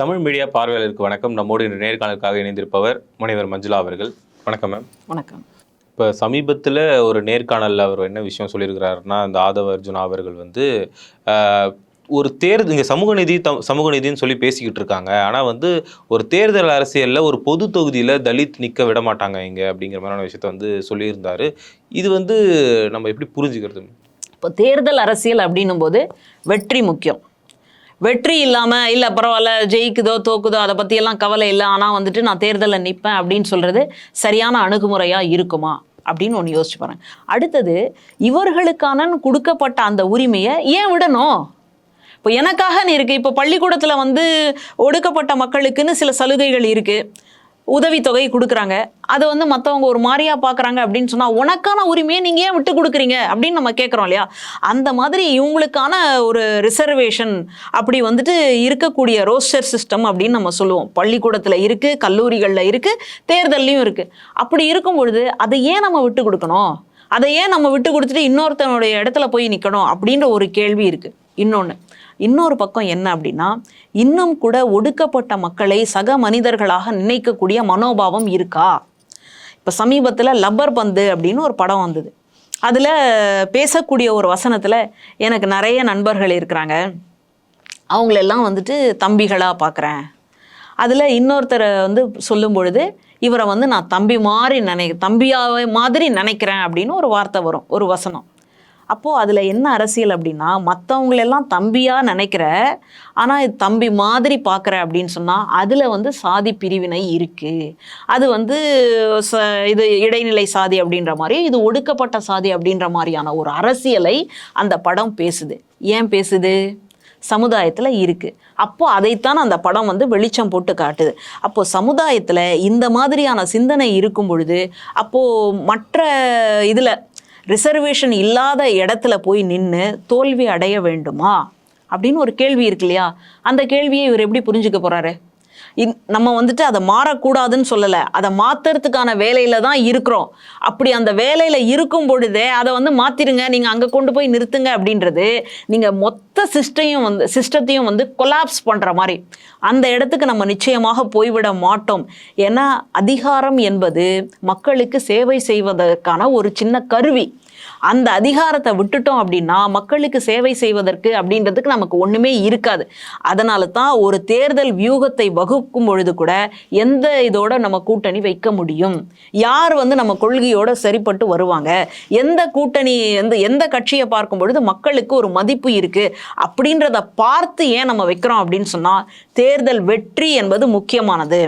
Tamil media பார்வையாளருக்கு வணக்கம். நம்மோடு இன்று நேர்காணலுக்காக இணைந்திருப்பவர் முனைவர் மஞ்சுளா அவர்கள். வணக்கம் மேம். வணக்கம். இப்போ சமீபத்தில் ஒரு நேர்காணலில் அவர் என்ன விஷயம் சொல்லியிருக்கிறாருன்னா இந்த ஆதவ அர்ஜுனா அவர்கள் வந்து ஒரு தேர்தல் இங்கே சமூக நீதி தம் சமூக நீதின்னு சொல்லி பேசிக்கிட்டு இருக்காங்க. ஆனால் வந்து ஒரு தேர்தல் அரசியலில் ஒரு பொது தொகுதியில் தலித் நிற்க விட மாட்டாங்க இங்கே அப்படிங்கிற மாதிரியான விஷயத்த வந்து சொல்லியிருந்தாரு. இது வந்து நம்ம எப்படி புரிஞ்சுக்கிறது? இப்போ தேர்தல் அரசியல் அப்படின்னும் போது வெற்றி முக்கியம். வெற்றி இல்லாமல் இல்லை பரவாயில்ல ஜெயிக்குதோ தோக்குதோ அதை பற்றியெல்லாம் கவலை இல்லை ஆனால் வந்துட்டு நான் தேர்தலில் நிற்பேன் அப்படின்னு சொல்கிறது சரியான அணுகுமுறையாக இருக்குமா? அப்படின்னு ஒன்று யோசிச்சு பாருங்க. அடுத்தது இவர்களுக்கான கொடுக்கப்பட்ட அந்த உரிமையை ஏன் விடணும்? இப்போ எனக்காக நீ இருக்கு. இப்போ பள்ளிக்கூடத்தில் வந்து ஒடுக்கப்பட்ட மக்களுக்குன்னு சில சலுகைகள் இருக்குது உதவித்தொகை கொடுக்குறாங்க. அதை வந்து மற்றவங்க ஒரு மாதிரியா பார்க்குறாங்க அப்படின்னு சொன்னால் உனக்கான உரிமையை நீங்கள் ஏன் விட்டு கொடுக்குறீங்க? அப்படின்னு நம்ம கேட்குறோம் இல்லையா? அந்த மாதிரி இவங்களுக்கான ஒரு ரிசர்வேஷன் அப்படி வந்துட்டு இருக்கக்கூடிய ரோஸ்டர் சிஸ்டம் அப்படின்னு நம்ம சொல்லுவோம். பள்ளிக்கூடத்தில் இருக்குது கல்லூரிகளில் இருக்குது தேர்தல்லையும் இருக்குது அப்படி இருக்கும் பொழுது அதை ஏன் நம்ம விட்டு கொடுக்கணும்? அதை ஏன் நம்ம விட்டு கொடுத்துட்டு இன்னொருத்தனுடைய இடத்துல போய் நிற்கணும் அப்படின்ற ஒரு கேள்வி இருக்குது இன்னொன்று இன்னொரு பக்கம் என்ன அப்படின்னா இன்னும் கூட ஒடுக்கப்பட்ட மக்களை சக மனிதர்களாக நினைக்கக்கூடிய மனோபாவம் இருக்கா? இப்போ சமீபத்தில் லப்பர் பந்து அப்படின்னு ஒரு படம் வந்தது. அதில் பேசக்கூடிய ஒரு வசனத்தில் எனக்கு நிறைய நண்பர்கள் இருக்கிறாங்க. அவங்களெல்லாம் வந்துட்டு தம்பிகளாக பார்க்குறேன் அதில் இன்னொருத்தரை வந்து சொல்லும் பொழுது இவரை வந்து நான் தம்பி மாதிரி நினை தம்பியாவே மாதிரி நினைக்கிறேன் அப்படின்னு ஒரு வார்த்தை வரும் ஒரு வசனம். அப்போது அதில் என்ன அரசியல் அப்படின்னா மற்றவங்களெல்லாம் தம்பியாக நினைக்கிற ஆனால் இது தம்பி மாதிரி பார்க்குற அப்படின்னு சொன்னால் அதில் வந்து சாதி பிரிவினை இருக்குது அது வந்து ச இது இடைநிலை சாதி அப்படின்ற மாதிரி இது ஒடுக்கப்பட்ட சாதி அப்படின்ற மாதிரியான ஒரு அரசியலை அந்த படம் பேசுது. ஏன் பேசுது? சமுதாயத்தில் இருக்குது அப்போது அதைத்தான் அந்த படம் வந்து வெளிச்சம் போட்டு காட்டுது. அப்போது சமுதாயத்தில் இந்த மாதிரியான சிந்தனை இருக்கும் பொழுது அப்போது மற்ற இதில் ரிசர்வேஷன் இல்லாத இடத்துல போய் நின்று தோல்வி அடைய வேண்டுமா? அப்படின்னு ஒரு கேள்வி இருக்கு இல்லையா? அந்த கேள்வியை இவர் எப்படி புரிஞ்சுக்க போகிறாரு நம்ம வந்துட்டு அதை மாறக்கூடாதுன்னு சொல்லலை. அதை மாத்துறதுக்கான வேலையில தான் இருக்கிறோம். அப்படி அந்த வேலையில் இருக்கும் பொழுதே அதை வந்து மாற்றிடுங்க நீங்கள் அங்கே கொண்டு போய் நிறுத்துங்க அப்படின்றது நீங்கள் மொத்த சிஸ்டையும் வந்து சிஸ்டத்தையும் வந்து கொலாப்ஸ் பண்ணுற மாதிரி. அந்த இடத்துக்கு நம்ம நிச்சயமாக போய்விட மாட்டோம். ஏன்னா அதிகாரம் என்பது மக்களுக்கு சேவை செய்வதற்கான ஒரு சின்ன கருவி. அந்த அதிகாரத்தை விட்டுட்டோம் அப்படின்னா மக்களுக்கு சேவை செய்வதற்கு அப்படின்றதுக்கு நமக்கு ஒண்ணுமே இருக்காது. அதனால தான் ஒரு தேர்தல் வியூகத்தை வகுக்கும் பொழுது கூட எந்த இதோட நம்ம கூட்டணி வைக்க முடியும்? யார் வந்து நம்ம கொள்கையோட சரிப்பட்டு வருவாங்க? எந்த கூட்டணி எந்த எந்த கட்சியை பார்க்கும் பொழுது மக்களுக்கு ஒரு மதிப்பு இருக்கு? அப்படின்றத பார்த்து ஏன் நம்ம வைக்கிறோம் அப்படின்னு சொன்னா தேர்தல் வெற்றி என்பது முக்கியமானது.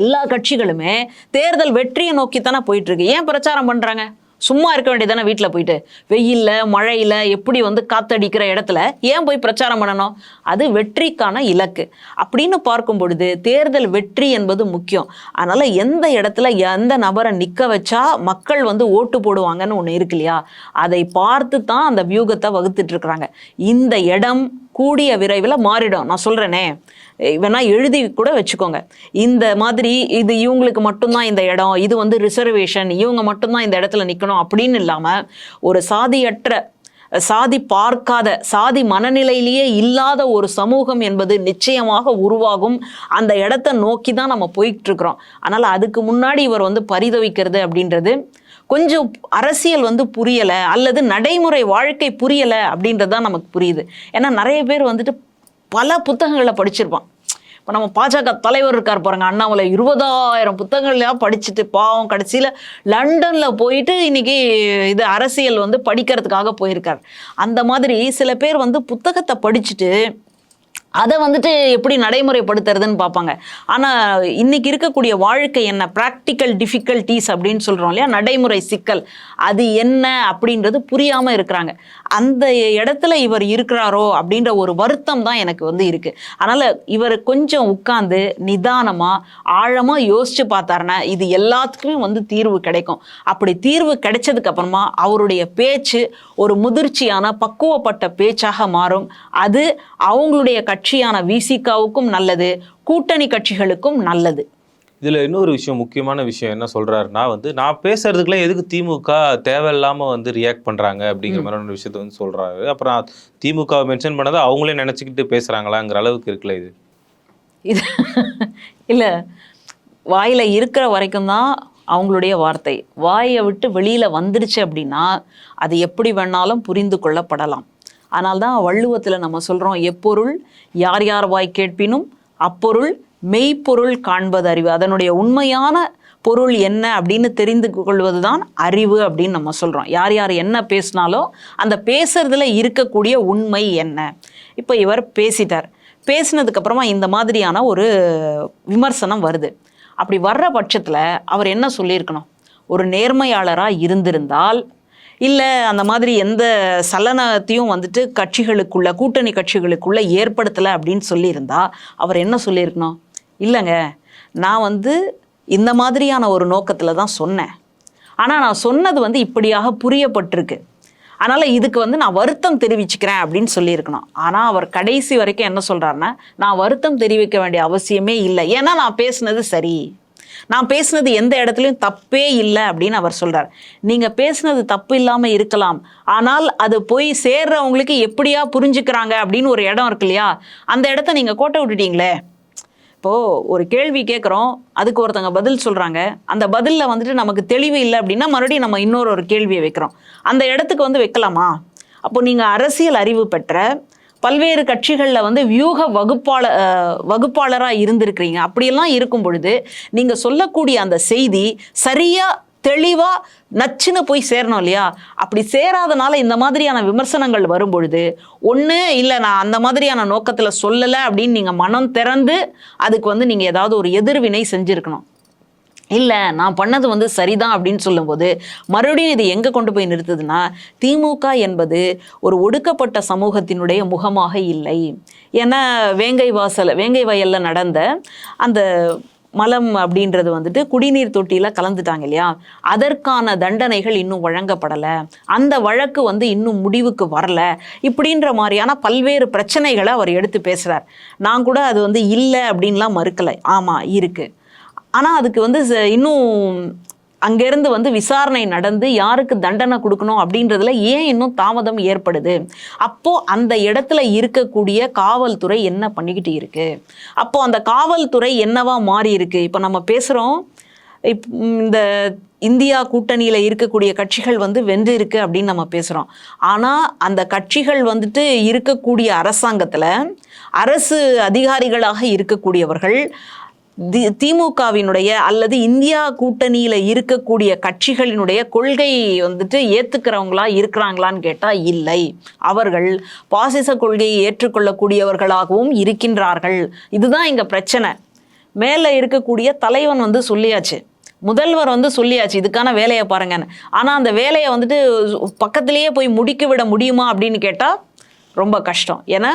எல்லா கட்சிகளுமே தேர்தல் வெற்றியை நோக்கித்தானே போயிட்டு இருக்கு. ஏன் பிரச்சாரம் பண்றாங்க? சும்மா இருக்க வேண்டியதானே வீட்டில் போயிட்டு? வெயிலில் மழையில் எப்படி வந்து காத்தடிக்கிற இடத்துல ஏன் போய் பிரச்சாரம் பண்ணணும்? அது வெற்றிக்கான இலக்கு. அப்படின்னு பார்க்கும் பொழுது தேர்தல் வெற்றி என்பது முக்கியம். அதனால் எந்த இடத்துல எந்த நபரை நிற்க வச்சா மக்கள் வந்து ஓட்டு போடுவாங்கன்னு ஒன்று இருக்கு இல்லையா? அதை பார்த்து தான் அந்த வியூகத்தை வகுத்துட்டு இருக்கிறாங்க. இந்த இடம் கூடிய விரைவில் மாறிடும். நான் சொல்கிறேனே வேணா எழுதி கூட வச்சுக்கோங்க. இந்த மாதிரி இது இவங்களுக்கு மட்டும்தான் இந்த இடம் இது வந்து ரிசர்வேஷன் இவங்க மட்டும்தான் இந்த இடத்துல நிற்கணும் அப்படின்னு இல்லாமல் ஒரு சாதியற்ற சாதி பார்க்காத சாதி மனநிலையிலேயே இல்லாத ஒரு சமூகம் என்பது நிச்சயமாக உருவாகும். அந்த இடத்த நோக்கி தான் நம்ம போயிட்டு இருக்கிறோம் அதனால் அதுக்கு முன்னாடி இவர் வந்து பரிதவிக்கிறது அப்படின்றது கொஞ்சம் அரசியல் வந்து புரியலை அல்லது நடைமுறை வாழ்க்கை புரியலை அப்படின்றது தான் நமக்கு புரியுது. ஏன்னா நிறைய பேர் வந்துட்டு பல புத்தகங்களை படிச்சிருப்பான். இப்போ நம்ம பாஜக தலைவர் இருக்கார் பாருங்க அண்ணாமலை. இருபதாயிரம் புத்தகங்கள்லாம் படிச்சுட்டு பாவம் கடைசியில் லண்டனில் போயிட்டு இன்னைக்கு இது அரசியல் வந்து படிக்கிறதுக்காக போயிருக்கார். அந்த மாதிரி சில பேர் வந்து புத்தகத்தை படிச்சுட்டு அதை வந்துட்டு எப்படி நடைமுறைப்படுத்துறதுன்னு பார்ப்பாங்க. ஆனால் இன்னைக்கு இருக்கக்கூடிய வாழ்க்கை என்ன? ப்ராக்டிக்கல் டிஃபிகல்ட்டிஸ் அப்படின்னு சொல்கிறோம் இல்லையா? நடைமுறை சிக்கல். அது என்ன அப்படின்றது புரியாமல் இருக்கிறாங்க. அந்த இடத்துல இவர் இருக்கிறாரோ அப்படின்ற ஒரு வருத்தம் தான் எனக்கு வந்து இருக்குது அதனால் இவர் கொஞ்சம் உட்காந்து நிதானமாக ஆழமாக யோசித்து பார்த்தாருன்னா இது எல்லாத்துக்குமே வந்து தீர்வு கிடைக்கும். அப்படி தீர்வு கிடைச்சதுக்கு அப்புறமா அவருடைய பேச்சு ஒரு முதிர்ச்சியான பக்குவப்பட்ட பேச்சாக மாறும். அது அவங்களுடைய கட்சியான விசிகாவுக்கும் நல்லது கூட்டணி கட்சிகளுக்கும் நல்லது. இதுல இன்னொரு விஷயம் முக்கியமான விஷயம் என்ன சொல்றாருன்னா வந்து நான் பேசுறதுக்குலாம் எதுக்கு திமுக தேவையில்லாம வந்து ரியாக்ட் பண்றாங்க அப்படிங்கிற மாதிரி ஒரு விஷயத்த வந்து சொல்றாரு. அப்புறம் திமுக மென்ஷன் பண்ணதை அவங்களே நினைச்சுக்கிட்டு பேசுறாங்களாங்கிற அளவுக்கு இருக்குல்ல இது? இது இல்லை வாயில் இருக்கிற வரைக்கும் தான் அவங்களுடைய வார்த்தை. வாயை விட்டு வெளியில் வந்துடுச்சு அப்படின்னா அது எப்படி வேணாலும் புரிந்து கொள்ளப்படலாம். ஆனால் தான் வள்ளுவத்தில் நம்ம சொல்கிறோம் எப்பொருள் யார் யார் வாய் கேட்பினும் அப்பொருள் மெய்ப்பொருள் காண்பது அறிவு. அதனுடைய உண்மையான பொருள் என்ன அப்படின்னு தெரிந்து கொள்வது தான் அறிவு அப்படின்னு நம்ம சொல்கிறோம் யார் யார் என்ன பேசினாலோ அந்த பேசுறதுல இருக்கக்கூடிய உண்மை என்ன? இப்போ இவர் பேசிட்டார். பேசினதுக்கப்புறமா இந்த மாதிரியான ஒரு விமர்சனம் வருது. அப்படி வர்ற பட்சத்தில் அவர் என்ன சொல்லியிருக்கணும்? ஒரு நேர்மையாளராக இருந்திருந்தால் இல்லை அந்த மாதிரி எந்த சலனத்தையும் வந்துட்டு கட்சிகளுக்குள்ள கூட்டணி கட்சிகளுக்குள்ள ஏற்படுத்தலை அப்படின்னு சொல்லியிருந்தா அவர் என்ன சொல்லியிருக்கணும் இல்லைங்க நான் வந்து இந்த மாதிரியான ஒரு நோக்கத்தில் தான் சொன்னேன். ஆனால் நான் சொன்னது வந்து இப்படியாக புரியப்பட்டிருக்கு. அதனால் இதுக்கு வந்து நான் வருத்தம் தெரிவிச்சுக்கிறேன் அப்படின்னு சொல்லியிருக்கணும். ஆனால் அவர் கடைசி வரைக்கும் என்ன சொல்கிறாருன்னா நான் வருத்தம் தெரிவிக்க வேண்டிய அவசியமே இல்லை. ஏன்னா நான் பேசுனது சரி. நான் பேசுனது எந்த இடத்துலையும் தப்பே இல்லை அப்படின்னு அவர் சொல்கிறார் நீங்கள் பேசுனது தப்பு இல்லாமல் இருக்கலாம். ஆனால் அது போய் சேர்றவங்களுக்கு எப்படியா புரிஞ்சுக்கிறாங்க அப்படின்னு ஒரு இடம் இருக்கு இல்லையா? அந்த இடத்த நீங்கள் கோட்டை விட்டுட்டீங்களே. இப்போது ஒரு கேள்வி கேட்குறோம் அதுக்கு ஒருத்தங்க பதில் சொல்கிறாங்க அந்த பதிலில் வந்துட்டு நமக்கு தெளிவு இல்லை அப்படின்னா மறுபடியும் நம்ம இன்னொரு ஒரு கேள்வியை வைக்கிறோம். அந்த இடத்துக்கு வந்து வைக்கலாமா? அப்போ நீங்கள் அரசியல் அறிவு பெற்ற பல்வேறு கட்சிகளில் வந்து வியூக வகுப்பாளர் வகுப்பாளராக இருந்திருக்கிறீங்க. அப்படியெல்லாம் இருக்கும் பொழுது நீங்கள் சொல்லக்கூடிய அந்த செய்தி சரியாக தெளிவாக நச்சுன்னு போய் சேரணும் இல்லையா? அப்படி சேராதனால இந்த மாதிரியான விமர்சனங்கள் வரும்பொழுது ஒன்று இல்லை நான் அந்த மாதிரியான நோக்கத்தில் சொல்லலை அப்படின்னு நீங்கள் மனம் திறந்து அதுக்கு வந்து நீங்கள் ஏதாவது ஒரு எதிர்வினை செஞ்சுருக்கணும். இல்லை நான் பண்ணது வந்து சரிதான் அப்படின்னு சொல்லும்போது மறுபடியும் இது எங்கே கொண்டு போய் நிறுத்துதுன்னா திமுக என்பது ஒரு ஒடுக்கப்பட்ட சமூகத்தினுடைய முகமாக இல்லை. ஏன்னா வேங்கை வாசல் வேங்கை வயலில் நடந்த அந்த மலம் அப்படின்றது வந்துட்டு குடிநீர் தொட்டியில் கலந்துட்டாங்க இல்லையா? அதற்கான தண்டனைகள் இன்னும் வழங்கப்படலை. அந்த வழக்கு வந்து இன்னும் முடிவுக்கு வரல. இப்படின்ற மாதிரியான பல்வேறு பிரச்சனைகளை அவர் எடுத்து பேசுகிறார் நான் கூட அது வந்து இல்லை அப்படின்லாம் மறுக்கலை. ஆமாம் இருக்குது ஆனால் அதுக்கு வந்து ச- இன்னும் அங்கேருந்து வந்து விசாரணை நடந்து யாருக்கு தண்டனை கொடுக்கணும் அப்படின்றதுல ஏன் இன்னும் தாமதம் ஏற்படுது? அப்போது அந்த இடத்துல இருக்கக்கூடிய காவல்துறை என்ன பண்ணிக்கிட்டு இருக்கு? அப்போது அந்த காவல்துறை என்னவா மாறி இருக்கு? இப்போ நம்ம பேசுகிறோம் இப் இந்த இந்தியா கூட்டணியில் இருக்கக்கூடிய கட்சிகள் வந்து வென்று இருக்கு அப்படின்னு நம்ம பேசுகிறோம் ஆனால் அந்த கட்சிகள் வந்துட்டு இருக்கக்கூடிய அரசாங்கத்தில் அரசு அதிகாரிகளாக இருக்கக்கூடியவர்கள் திமுகவினுடைய அல்லது இந்தியா கூட்டணியில் இருக்கக்கூடிய கட்சிகளினுடைய கொள்கை வந்துட்டு ஏற்றுக்கிறவங்களா இருக்கிறாங்களான்னு கேட்டால் இல்லை. அவர்கள் பாசிச கொள்கையை ஏற்றுக்கொள்ளக்கூடியவர்களாகவும் இருக்கின்றார்கள். இதுதான் எங்கள் பிரச்சனை. மேலே இருக்கக்கூடிய தலைவன் வந்து சொல்லியாச்சு. முதல்வர் வந்து சொல்லியாச்சு இதுக்கான வேலையை பாருங்கன்னு. ஆனால் அந்த வேலையை வந்துட்டு பக்கத்திலேயே போய் முடிக்க விட முடியுமா அப்படின்னு கேட்டால் ரொம்ப கஷ்டம். ஏன்னா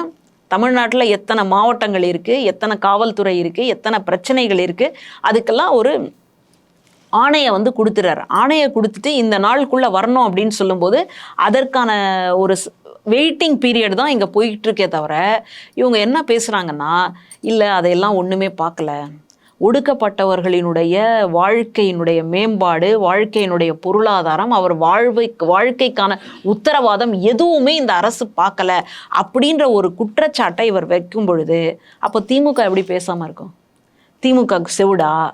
தமிழ்நாட்டில் எத்தனை மாவட்டங்கள் இருக்குது எத்தனை காவல்துறை இருக்குது எத்தனை பிரச்சனைகள் இருக்குது அதுக்கெல்லாம் ஒரு ஆணையை வந்து கொடுத்துறாரு. ஆணையை கொடுத்துட்டு இந்த நாளுக்குள்ளே வரணும் அப்படின்னு சொல்லும்போது அதற்கான ஒரு வெயிட்டிங் பீரியட் தான் இங்கே போயிட்டுருக்கே தவிர இவங்க என்ன பேசுகிறாங்கன்னா இல்லை அதையெல்லாம் ஒன்றுமே பார்க்கல. ஒடுக்கப்பட்டவர்களினுடைய வாழ்க்கையினுடைய மேம்பாடு வாழ்க்கையினுடைய பொருளாதாரம் அவர் வாழ்வை வாழ்க்கைக்கான உத்தரவாதம் எதுவுமே இந்த அரசு பார்க்கல அப்படின்ற ஒரு குற்றச்சாட்டை இவர் வைக்கும் பொழுது அப்போ திமுக எப்படி பேசாமல் இருக்கும்? திமுகவுக்கு செவிடா?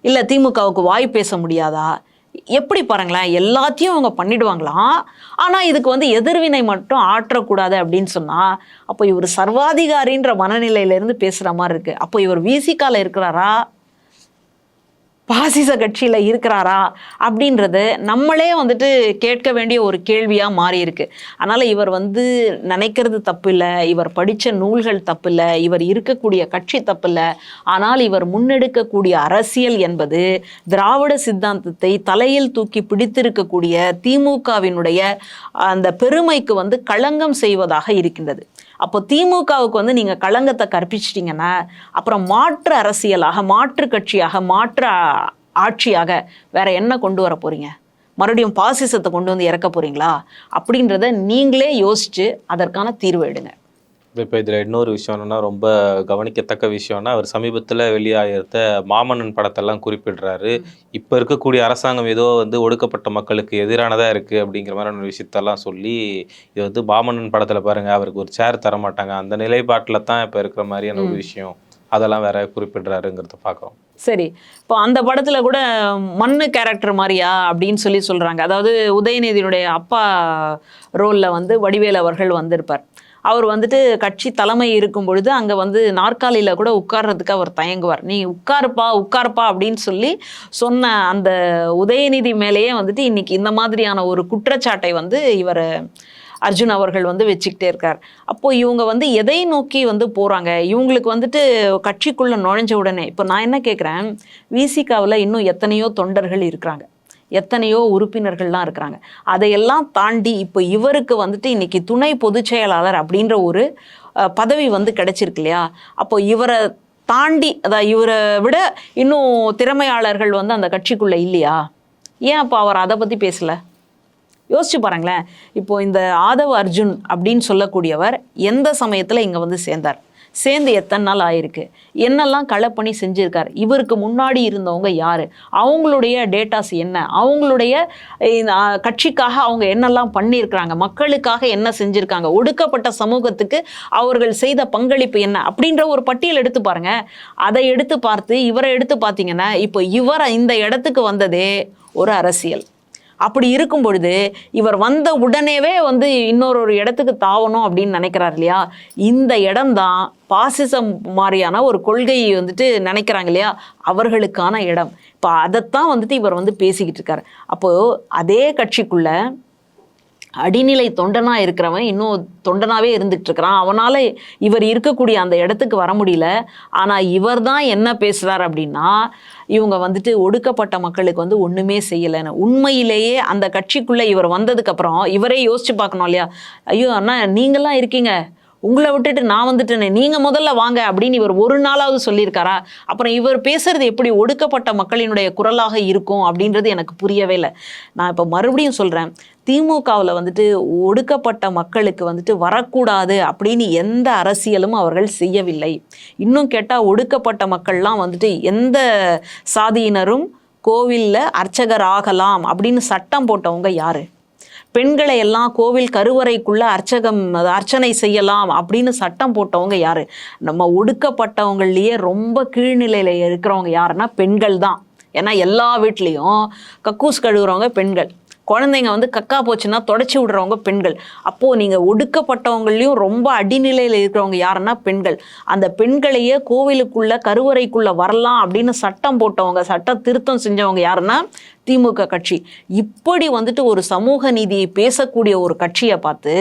இல்லை திமுகவுக்கு வாய் பேச முடியாதா? எப்படி பாருங்களேன் எல்லாத்தையும் அவங்க பண்ணிடுவாங்களாம் ஆனால் இதுக்கு வந்து எதிர்வினை மட்டும் ஆற்றக்கூடாது அப்படின்னு சொன்னால் அப்போ இவர் சர்வாதிகாரின்ற மனநிலையிலேருந்து பேசுகிற மாதிரி இருக்குது அப்போ இவர் விசிகால இருக்கிறாரா? பாசிச கட்சியில் இருக்கிறாரா அப்படின்றது நம்மளே வந்துட்டு கேட்க வேண்டிய ஒரு கேள்வியாக மாறியிருக்கு அதனால் இவர் வந்து நினைக்கிறது தப்பு இல்லை இவர் படித்த நூல்கள் தப்பு இல்லை இவர் இருக்கக்கூடிய கட்சி தப்பு இல்லை ஆனால் இவர் முன்னெடுக்கக்கூடிய அரசியல் என்பது திராவிட சித்தாந்தத்தை தலையில் தூக்கி பிடித்திருக்கக்கூடிய திமுகவினுடைய அந்த பெருமைக்கு வந்து களங்கம் செய்வதாக இருக்கின்றது. அப்போ திமுகவுக்கு வந்து நீங்கள் களங்கத்தை கற்பிச்சிட்டிங்கன்னா அப்புறம் மாற்று அரசியலாக மாற்று கட்சியாக மாற்று ஆட்சியாக வேற என்ன கொண்டு வர போறீங்க? மறுபடியும் பாசிசத்தை கொண்டு வந்து இறக்க போறீங்களா? அப்படின்றத நீங்களே யோசிச்சு அதற்கான தீர்வு எடுங்க. இப்போ இதில் இன்னொரு விஷயம் என்னன்னா ரொம்ப கவனிக்கத்தக்க விஷயம்னா அவர் சமீபத்தில் வெளியாகிருந்த மாமன்னன் படத்தெல்லாம் குறிப்பிடுறாரு. இப்போ இருக்கக்கூடிய அரசாங்கம் ஏதோ வந்து ஒடுக்கப்பட்ட மக்களுக்கு எதிரானதாக இருக்குது அப்படிங்கிற மாதிரியான விஷயத்தெல்லாம் சொல்லி இது வந்து மாமன்னன் படத்தில் பாருங்க அவருக்கு ஒரு சேர் தர மாட்டாங்க அந்த நிலைப்பாட்டில் தான் இப்போ இருக்கிற மாதிரியான ஒரு விஷயம். அதெல்லாம் வேற குறிப்பிடுறாருங்கிறத பார்க்குறோம் சரி. இப்போ அந்த படத்துல கூட மண்ணு கேரக்டர் மாதிரியா அப்படின்னு சொல்லி சொல்றாங்க. அதாவது உதயநிதியினுடைய அப்பா ரோல்ல வந்து வடிவேல் அவர்கள் வந்திருப்பார். அவர் வந்துட்டு கட்சி தலைமை இருக்கும் பொழுது அங்கே வந்து நாற்காலியில் கூட உட்கார்றதுக்கு அவர் தயங்குவார். நீ உட்காருப்பா உட்காருப்பா அப்படின்னு சொல்லி சொன்ன அந்த உதயநிதி மேலேயே வந்துட்டு இன்னைக்கு இந்த மாதிரியான ஒரு குற்றச்சாட்டை வந்து இவர் அர்ஜுன் அவர்கள் வந்து வச்சுக்கிட்டே இருக்கார். அப்போ இவங்க வந்து எதை நோக்கி வந்து போகிறாங்க இவங்களுக்கு வந்துட்டு கட்சிக்குள்ளே நுழைஞ்ச உடனே இப்போ நான் என்ன கேட்குறேன் விசிகாவில் இன்னும் எத்தனையோ தொண்டர்கள் இருக்கிறாங்க. எத்தனையோ உறுப்பினர்கள்லாம் இருக்கிறாங்க. அதையெல்லாம் தாண்டி இப்போ இவருக்கு வந்துட்டு இன்றைக்கி துணை பொதுச் செயலாளர் அப்படின்ற ஒரு பதவி வந்து கிடைச்சிருக்கு இல்லையா? அப்போ இவரை தாண்டி அதாவது இவரை விட இன்னும் திறமையாளர்கள் வந்து அந்த கட்சிக்குள்ளே இல்லையா? ஏன் அப்போ அவர் அதை பற்றி பேசலை? யோசிச்சு பாருங்களேன். இப்போ இந்த ஆதவ் அர்ஜுன் அப்படின்னு சொல்லக்கூடியவர் எந்த சமயத்தில் இங்கே வந்து சேர்ந்தார்? சேர்ந்து எத்தனை நாள் ஆயிருக்கு? என்னெல்லாம் களப்பணி செஞ்சுருக்கார்? இவருக்கு முன்னாடி இருந்தவங்க யார்? அவங்களுடைய டேட்டாஸ் என்ன? அவங்களுடைய கட்சிக்காக அவங்க என்னெல்லாம் பண்ணியிருக்கிறாங்க? மக்களுக்காக என்ன செஞ்சுருக்காங்க? ஒடுக்கப்பட்ட சமூகத்துக்கு அவர்கள் செய்த பங்களிப்பு என்ன? அப்படின்ற ஒரு பட்டியல் எடுத்து பாருங்க. அதை எடுத்து பார்த்து இவரை எடுத்து பார்த்தீங்கன்னா இப்போ இவரை இந்த இடத்துக்கு வந்ததே ஒரு அரசியல். அப்படி இருக்கும் பொழுது இவர் வந்த உடனேவே வந்து இன்னொரு ஒரு இடத்துக்கு தாவணும் அப்படின்னு நினைக்கிறார் இல்லையா? இந்த இடம்தான் பாசிசம் மாதிரியான ஒரு கொள்கையை வந்துட்டு நினைக்கிறாங்க இல்லையா? அவர்களுக்கான இடம். இப்போ அதைத்தான் வந்துட்டு இவர் வந்து பேசிக்கிட்டு இருக்கார். அப்போது அதே கட்சிக்குள்ளே அடிநிலை தொண்டனா இருக்கிறவன் இன்னும் தொண்டனாவே இருந்துட்டு இருக்கிறான் அவனால இவர் இருக்கக்கூடிய அந்த இடத்துக்கு வர முடியல. ஆனா இவர் தான் என்ன பேசுறார் அப்படின்னா இவங்க வந்துட்டு ஒடுக்கப்பட்ட மக்களுக்கு வந்து ஒண்ணுமே செய்யலைன்னு. உண்மையிலேயே அந்த கட்சிக்குள்ள இவர் வந்ததுக்கு அப்புறம் இவரே யோசிச்சு பார்க்கணும் இல்லையா? ஐயோ அண்ணா நீங்களாம் இருக்கீங்க. உங்களை விட்டுட்டு நான் வந்துட்டேனே நீங்கள் முதல்ல வாங்க அப்படின்னு இவர் ஒரு நாளாவது சொல்லியிருக்காரா? அப்புறம் இவர் பேசுறது எப்படி ஒடுக்கப்பட்ட மக்களினுடைய குரலாக இருக்கும் அப்படின்றது எனக்கு புரியவே இல்லை. நான் இப்போ மறுபடியும் சொல்கிறேன் திமுகவில் வந்துட்டு ஒடுக்கப்பட்ட மக்களுக்கு வந்துட்டு வரக்கூடாது அப்படின்னு எந்த அரசியலும் அவர்கள் செய்யவில்லை. இன்னும் கேட்டால் ஒடுக்கப்பட்ட மக்கள்லாம் வந்துட்டு எந்த சாதியினரும் கோவிலில் அர்ச்சகர் ஆகலாம் அப்படின்னு சட்டம் போட்டவங்க யாரு? பெண்களை எல்லாம் கோவில் கருவறைக்குள்ள அர்ச்சகம் அர்ச்சனை செய்யலாம் அப்படின்னு சட்டம் போட்டவங்க யாரு? நம்ம ஒடுக்கப்பட்டவங்களையே ரொம்ப கீழ்நிலையில இருக்கிறவங்க யாருன்னா பெண்கள் தான். ஏன்னா எல்லா வீட்லேயும் கக்கூஸ் கழுவுறவங்க பெண்கள். குழந்தைங்க வந்து கக்கா போச்சுன்னா தொடச்சி விடுறவங்க பெண்கள். அப்போது நீங்கள் ஒடுக்கப்பட்டவங்களையும் ரொம்ப அடிநிலையில் இருக்கிறவங்க யாருன்னா பெண்கள். அந்த பெண்களையே கோவிலுக்குள்ள கருவறைக்குள்ளே வரலாம் அப்படின்னு சட்டம் போட்டவங்க சட்ட திருத்தம் செஞ்சவங்க யாருன்னா திமுக கட்சி. இப்படி வந்துட்டு ஒரு சமூக நீதியை பேசக்கூடிய ஒரு கட்சியை பார்த்து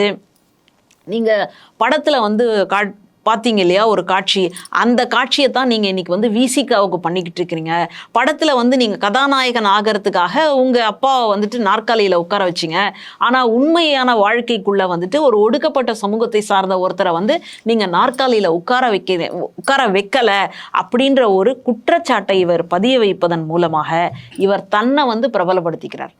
நீங்கள் படத்தில் வந்து காட் பார்த்தீங்க இல்லையா ஒரு காட்சி. அந்த காட்சியை தான் நீங்கள் இன்றைக்கி வந்து விசிகாவுக்கு பண்ணிக்கிட்டு இருக்கிறீங்க. படத்தில் வந்து நீங்கள் கதாநாயகன் ஆகிறதுக்காக உங்கள் அப்பாவை வந்துட்டு நாற்காலியில் உட்கார வச்சிங்க. ஆனால் உண்மையான வாழ்க்கைக்குள்ளே வந்துட்டு ஒரு ஒடுக்கப்பட்ட சமூகத்தை சார்ந்த ஒருத்தரை வந்து நீங்கள் நாற்காலியில் உட்கார வைக்க உட்கார வைக்கலை அப்படின்ற ஒரு குற்றச்சாட்டை இவர் பதிய வைப்பதன் மூலமாக இவர் தன்னை வந்து பிரபலப்படுத்திக்கிறார்.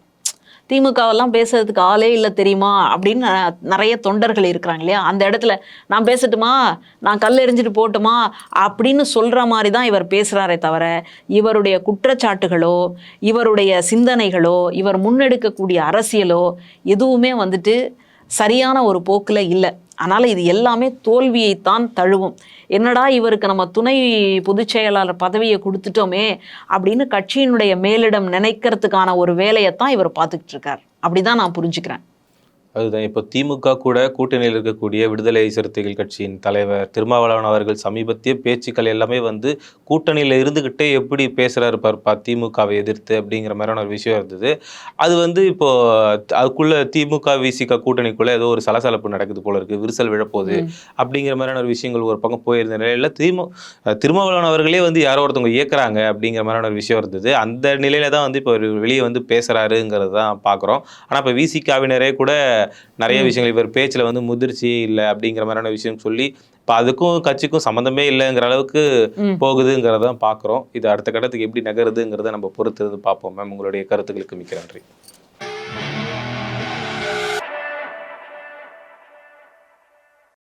திமுகவெல்லாம் பேசுறதுக்கு ஆளே இல்லை தெரியுமா? அப்படின்னு ந- நிறைய தொண்டர்கள் இருக்கிறாங்க இல்லையா? அந்த இடத்துல நான் பேசட்டுமா? நான் கல் எறிஞ்சிட்டு போட்டுமா? அப்படின்னு சொல்கிற மாதிரி தான் இவர் பேசுகிறாரே தவிர இவருடைய குற்றச்சாட்டுகளோ இவருடைய சிந்தனைகளோ இவர் முன்னெடுக்கக்கூடிய அரசியலோ எதுவுமே வந்துட்டு சரியான ஒரு போக்கில் இல்லை. அதனால் இது எல்லாமே தோல்வியைத்தான் தழுவும். என்னடா இவருக்கு நம்ம துணை பொதுச் செயலாளர் பதவியை கொடுத்துட்டோமே அப்படின்னு கட்சியினுடைய மேலிடம் நினைக்கிறதுக்கான ஒரு வேலையைத்தான் இவர் பார்த்துக்கிட்டு இருக்கார். அப்படிதான் நான் புரிஞ்சுக்கிறேன். அதுதான். இப்போ திமுக கூட கூட்டணியில் இருக்கக்கூடிய விடுதலை சிறுத்தைகள் கட்சியின் தலைவர் திருமாவளவன் அவர்கள் சமீபத்திய பேச்சுக்கள் எல்லாமே வந்து கூட்டணியில் இருந்துக்கிட்டே எப்படி பேசுறாரு பாருப்பா திமுகவை எதிர்த்து அப்படிங்கிற மாதிரியான ஒரு விஷயம் இருந்தது. அது வந்து இப்போ அதுக்குள்ள திமுக விசிக கூட்டணிக்குள்ள ஏதோ ஒரு சலசலப்பு நடக்குது போல இருக்கு விரிசல் விழப்போகுது அப்படிங்கிற மாதிரியான ஒரு விஷயங்கள் ஒரு பக்கம் போயிருந்த நிலையில திமு திருமாவளவன் அவர்களே வந்து யாரோ ஒருத்தவங்க இயக்குறாங்க அப்படிங்கிற மாதிரியான ஒரு விஷயம் இருந்தது. அந்த நிலையில தான் வந்து இப்போ வெளியே வந்து பேசுறாருங்கிறது தான் பார்க்குறோம் ஆனால் இப்போ விசிகாவினரே கூட நிறைய விஷயங்கள் இவர் பேச்சில் வந்து முதிர்ச்சி இல்லை அப்படிங்கிற மாதிரியான விஷயம் சொல்லி இப்போ அதுக்கும் கட்சிக்கும் சம்மந்தமே இல்லைங்கிற அளவுக்கு. போகுதுங்கிறத பார்க்குறோம். இது அடுத்த கட்டத்துக்கு எப்படி நகருதுங்கிறத நம்ம பொறுத்து பார்ப்போம். மேம் உங்களுடைய கருத்துக்களுக்கு மிக்க நன்றி.